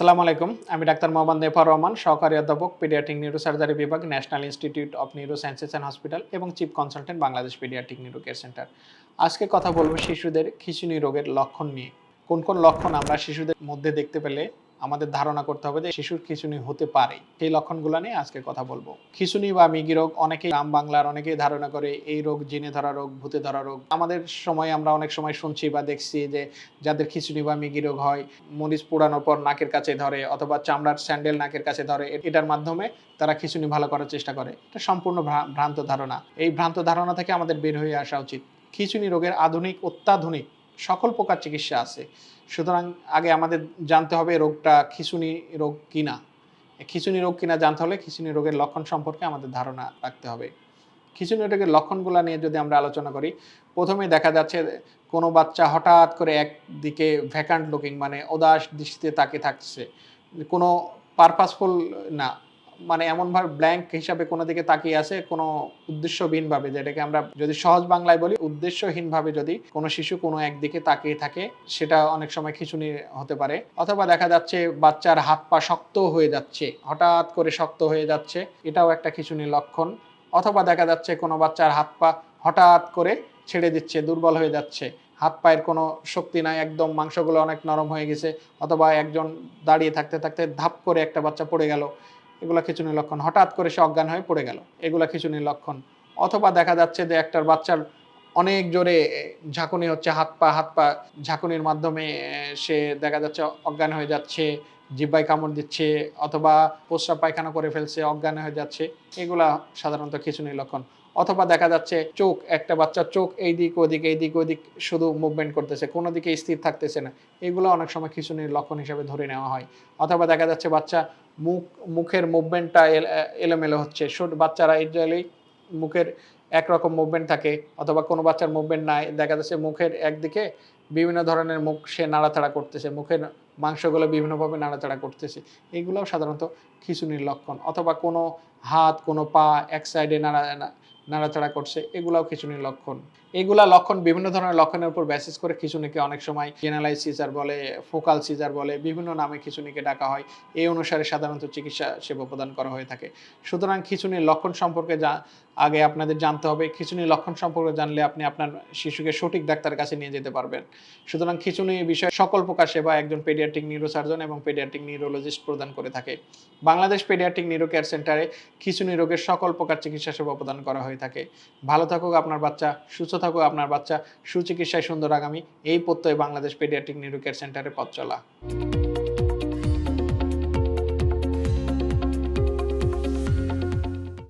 আসসালামু আলাইকুম। আমি ডাক্তার মোহাম্মদ নেফার রহমান, সহকারী অধ্যাপক পিডিয়াটিক নিউরোসার্জারি বিভাগ, national institute of neurosciences and hospital এবং chief consultant Bangladesh paediatric neuro care centre. আজকে কথা বলব শিশুদের খিচুনি রোগের লক্ষণ নিয়ে। কোন কোন লক্ষণ আমরা শিশুদের মধ্যে দেখতে পেলে আমাদের ধারণা করতে হবে যে শিশুর খিচুনি হতে পারে। সেই লক্ষণগুলো নিয়ে আজকে কথা বলব। খিচুনি বা মিগি রোগ অনেকেই গ্রাম বাংলার অনেকেই ধারণা করে এই রোগ জিনে ধরা রোগ, ভূতে ধরা রোগ। আমাদের সময় আমরা অনেক সময় শুনছি বা দেখছি যে যাদের খিচুনি বা মিগি রোগ হয়, মরিচ পোড়ানোর পর নাকের কাছে ধরে অথবা চামড়ার স্যান্ডেল নাকের কাছে ধরে এটার মাধ্যমে তারা খিচুনি ভালো করার চেষ্টা করে। এটা সম্পূর্ণ ভ্রান্ত ধারণা। এই ভ্রান্ত ধারণা থেকে আমাদের বের হয়ে আসা উচিত। খিচুনি রোগের আধুনিক, অত্যাধুনিক সকল প্রকার চিকিৎসা আছে। সুতরাং আগে আমাদের জানতে হবে রোগটা খিচুনি রোগ কিনা। খিচুনি রোগ কিনা জানতে হলে খিচুনি রোগের লক্ষণ সম্পর্কে আমাদের ধারণা রাখতে হবে। খিচুনি রোগের লক্ষণগুলো নিয়ে যদি আমরা আলোচনা করি প্রথমে দেখা যাচ্ছে কোনো বাচ্চা হঠাৎ করে একদিকে ভ্যাকান্ট লুকিং মানে উদাস দৃষ্টিতে তাকে থাকছে। কোনো পারপাসফুল না মানে এমনভাবে ব্ল্যাঙ্ক হিসাবে কোনো দিকে তাকিয়ে আছে কোনো উদ্দেশ্যহীনভাবে যেটাকে আমরা যদি সহজ বাংলায় বলি উদ্দেশ্যহীনভাবে যদি কোনো শিশু কোনো একদিকে তাকিয়ে থাকে, সেটা অনেক সময় খিচুনি হতে পারে। অথবা দেখা যাচ্ছে বাচ্চার হাত পা শক্ত হয়ে যাচ্ছে, হঠাৎ করে শক্ত হয়ে যাচ্ছে, এটাও একটা খিচুনির লক্ষণ। অথবা দেখা যাচ্ছে কোনো বাচ্চার হাত পা হঠাৎ করে ছেড়ে দিচ্ছে, দুর্বল হয়ে যাচ্ছে, হাত পায়ের কোনো শক্তি নাই, একদম মাংসগুলো অনেক নরম হয়ে গেছে, অথবা একজন দাঁড়িয়ে থাকতে থাকতে ধাপ করে একটা বাচ্চা পড়ে গেল এগুলা খিচুনির লক্ষণ হঠাৎ করে সে অজ্ঞান হয়ে পড়ে গেল। এগুলা খিচুনির লক্ষণ অথবা দেখা যাচ্ছে যে একটার বাচ্চার অনেক জোরে ঝাঁকুনি হচ্ছে, হাত পা হাত পা ঝাঁকুনির মাধ্যমে সে দেখা যাচ্ছে অজ্ঞান হয়ে যাচ্ছে। জিব্বায় কামড় দিচ্ছে অথবা প্রস্রাব পায়খানা করে ফেলছে, অজ্ঞান হয়ে যাচ্ছে, এগুলা সাধারণত খিচুনির লক্ষণ। অথবা দেখা যাচ্ছে চোখ, একটা বাচ্চার চোখ এই দিক ওদিক এই দিক ওদিক শুধু মুভমেন্ট করতেছে, কোনো দিকে স্থির থাকতেছে না। এগুলো অনেক সময় খিচুনির লক্ষণ হিসেবে ধরে নেওয়া হয়। অথবা দেখা যাচ্ছে বাচ্চা মুখ, মুখের মুভমেন্টটা এলোমেলো হচ্ছে। বাচ্চারা ইউজুয়ালি মুখের একরকম মুভমেন্ট থাকে, অথবা কোনো বাচ্চার মুভমেন্ট নাই। দেখা যাচ্ছে মুখের একদিকে বিভিন্ন ধরনের মুখ সে নাড়াচাড়া করতেছে, মুখের মাংসগুলো বিভিন্নভাবে নাড়াচাড়া করতেছে। এগুলোও সাধারণত খিচুনির লক্ষণ অথবা কোনো হাত, কোনো পা, এক সাইডে নাড়া নাড়াচাড়া করছে, এগুলাও খিচুনির লক্ষণ। এগুলা লক্ষণ বিভিন্ন ধরনের লক্ষণের উপর বেসিস করে খিচুনিকে অনেক সময় জেনারেলাইজ সিজার বলে ফোকাল সিজার বলে, বিভিন্ন নামে খিচুনিকে ডাকা হয়। এই অনুসারে সাধারণত চিকিৎসা সেবা প্রদান করা হয়ে থাকে। সুতরাং খিচুনির লক্ষণ সম্পর্কে যা আগে আপনাদের জানতে হবে। খিচুনির লক্ষণ সম্পর্কে জানলে আপনি আপনার শিশুকে সঠিক ডাক্তার কাছে নিয়ে যেতে পারবেন। সুতরাং খিচুনি বিষয়ে সকল প্রকার সেবা একজন পেডিয়াট্রিক নিউরোসার্জন এবং পেডিয়াট্রিক নিউরোলজিস্ট প্রদান করে থাকে। বাংলাদেশ পেডিয়াট্রিক নিউরো কেয়ার সেন্টারে খিচুনি রোগের সকল প্রকার চিকিৎসা সেবা প্রদান করা হয়ে থাকে। ভালো থাকুক আপনার বাচ্চা, সুস্থ থাকুক আপনার বাচ্চা। সুচিকিৎসায় সুন্দর আগামী। এই প্রত্যয় বাংলাদেশ পেডিয়াট্রিক নিউরো সেন্টারে পথ চলা।